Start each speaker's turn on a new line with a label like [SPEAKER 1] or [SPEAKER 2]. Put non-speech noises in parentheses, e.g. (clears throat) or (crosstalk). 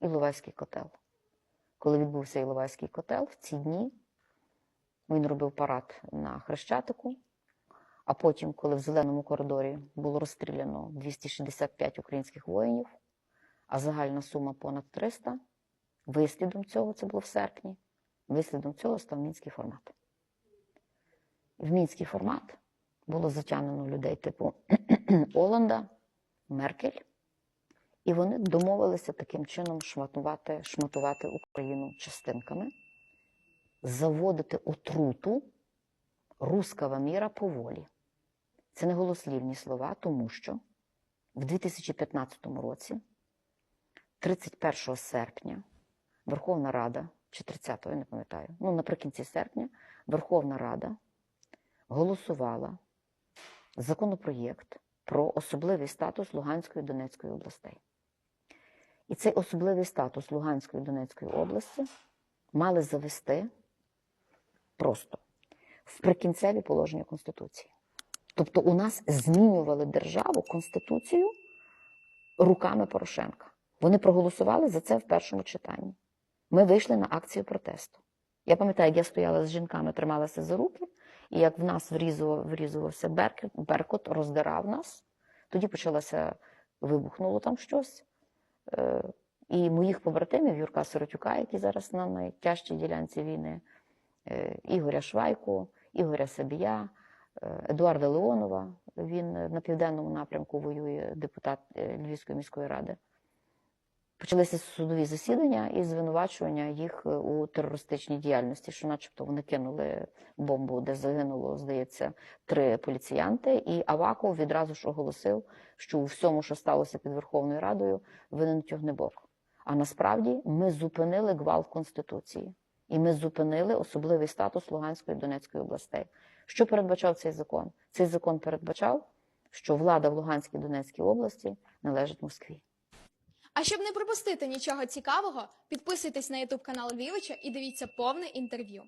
[SPEAKER 1] Іловайський котел. Коли відбувся Іловайський котел, в ці дні він робив парад на Хрещатику, а потім, коли в зеленому коридорі було розстріляно 265 українських воїнів, а загальна сума понад 300, вислідом цього, це було в серпні, вислідом цього став мінський формат. В мінський формат було затягнено людей типу (clears throat) Оланда, Меркель, і вони домовилися таким чином шматувати, шматувати Україну частинками, заводити отруту рускава міра поволі. Це не голослівні слова, тому що в 2015 році, 31 серпня, Верховна Рада, чи 30-го, я не пам'ятаю, ну наприкінці серпня, Верховна Рада голосувала законопроєкт про особливий статус Луганської і Донецької областей. І цей особливий статус Луганської Донецької області мали завести просто в прикінцеві положення Конституції. Тобто у нас змінювали державу, Конституцію руками Порошенка. Вони проголосували за це в першому читанні. Ми вийшли на акцію протесту. Я пам'ятаю, як я стояла з жінками, трималася за руки, і як в нас врізував, врізувався беркут, беркут, роздирав нас. Тоді почалося, вибухнуло там щось. Е, І моїх побратимів Юрка Сиротюка, який зараз на найтяжчій ділянці війни, е, Ігоря Швайку, Ігоря Сабія, е, Едуарда Леонова. Він на південному напрямку воює депутат Львівської міської ради. Почалися судові засідання і звинувачування їх е, у терористичній діяльності, що, начебто, вони кинули бомбу, де загинуло, здається, три поліціянти. І Аваков відразу ж оголосив, що у всьому, що сталося під Верховною Радою, винен Тягнебок. А насправді ми зупинили гвалт Конституції, і ми зупинили особливий статус Луганської і Донецької областей. Що передбачав цей закон? Цей закон передбачав, що влада в Луганській і Донецькій області належить Москві.
[SPEAKER 2] А щоб не пропустити нічого цікавого, підписуйтесь на ютуб канал Львівича і дивіться повне інтерв'ю.